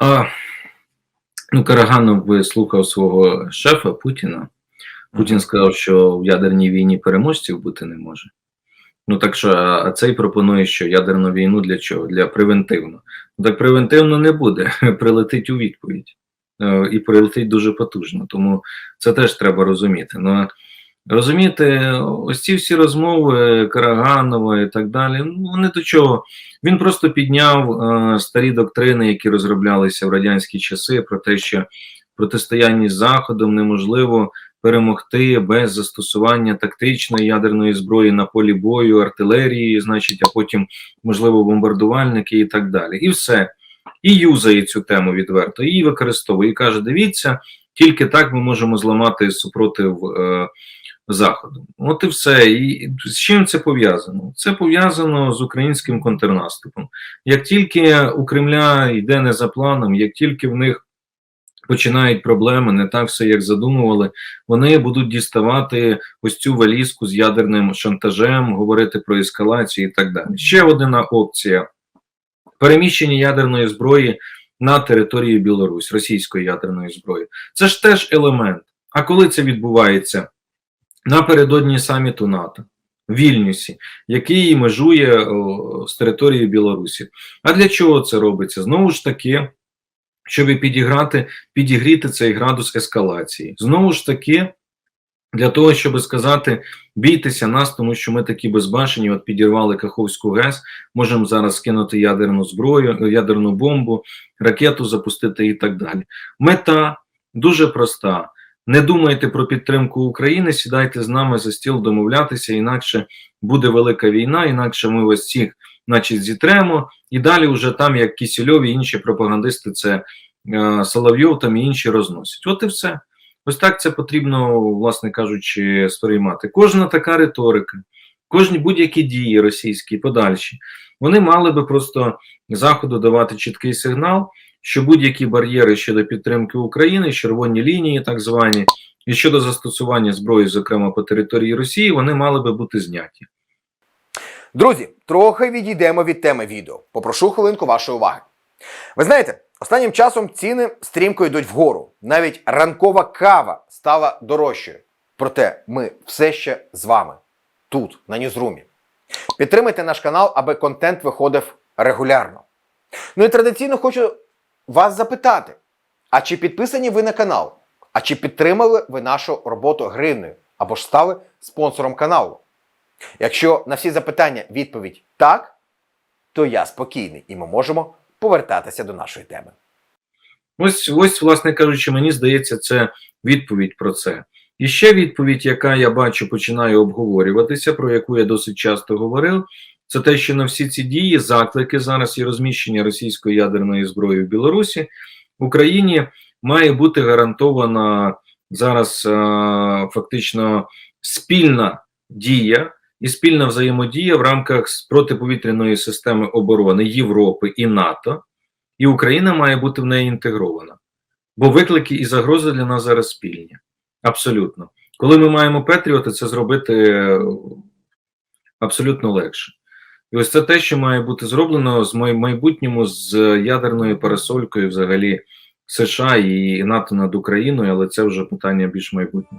А, ну, Караганов слухав свого шефа Путіна. Путін сказав, що в ядерній війні переможців бути не може. Ну так що, а а цей пропонує, що ядерну війну для чого? Для превентивно. Ну так превентивно не буде, прилетить у відповідь. Е, І прилетить дуже потужно. Тому це теж треба розуміти. Ну, розумієте, ось ці всі розмови Караганова і так далі, ну вони до чого? Він просто підняв е, старі доктрини, які розроблялися в радянські часи, про те, що протистояння з Заходом неможливо перемогти без застосування тактичної ядерної зброї на полі бою, артилерії, значить, а потім, можливо, бомбардувальники і так далі. І все. І юзає цю тему відверто, і використовує. І каже: дивіться, тільки так ми можемо зламати супротив е, Заходу. От і все. І з чим це пов'язано? Це пов'язано з українським контрнаступом. Як тільки у Кремля йде не за планом, як тільки в них починають проблеми, не так все як задумували, вони будуть діставати ось цю валізку з ядерним шантажем, говорити про ескалацію і так далі. Ще одна опція: переміщення ядерної зброї на території Білорусь, російської ядерної зброї. Це ж теж елемент. А коли це відбувається? Напередодні саміту НАТО в Вільнюсі, який межує о, з територією Білорусі. А для чого це робиться? Знову ж таки, щоб підіграти, підігріти цей градус ескалації. Знову ж таки, для того, щоб сказати, бійтеся нас, тому що ми такі безбашені, от підірвали Каховську ГЕС, можемо зараз скинути ядерну зброю, ядерну бомбу, ракету запустити і так далі. Мета дуже проста. Не думайте про підтримку України, сідайте з нами за стіл домовлятися, інакше буде велика війна, інакше ми вас всіх, значить, зітремо, і далі вже там, як Кісільов і інші пропагандисти, це е, Соловйов там і інші розносять. От і все. Ось так це потрібно, власне кажучи, сприймати. Кожна така риторика, кожні будь-які дії російські, подальші, вони мали би просто Заходу давати чіткий сигнал що будь-які бар'єри щодо підтримки України, червоні лінії, так звані, і щодо застосування зброї, зокрема по території Росії, вони мали би бути зняті. Друзі, трохи відійдемо від теми відео. Попрошу хвилинку вашої уваги. Ви знаєте, останнім часом ціни стрімко йдуть вгору. Навіть ранкова кава стала дорожчою. Проте ми все ще з вами тут, на Ньюзрумі. Підтримайте наш канал, аби контент виходив регулярно. Ну і традиційно хочу вас запитати: а чи підписані ви на канал? А чи підтримали ви нашу роботу гривнею або ж стали спонсором каналу? Якщо на всі запитання відповідь так, то я спокійний і ми можемо повертатися до нашої теми. Ось, ось, власне кажучи, мені здається, це відповідь про це. І ще відповідь, яка я бачу, починає обговорюватися, про яку я досить часто говорив, це те, що на всі ці дії, заклики зараз і розміщення російської ядерної зброї в Білорусі Україні має бути гарантована зараз е, фактично спільна дія і спільна взаємодія в рамках протиповітряної системи оборони Європи і НАТО, і Україна має бути в неї інтегрована. Бо виклики і загрози для нас зараз спільні. Абсолютно. Коли ми маємо Петріоти, це зробити е, абсолютно легше. І ось це те, що має бути зроблено з майбутньому з ядерною парасолькою взагалі США і НАТО над Україною, але це вже питання більш майбутнє.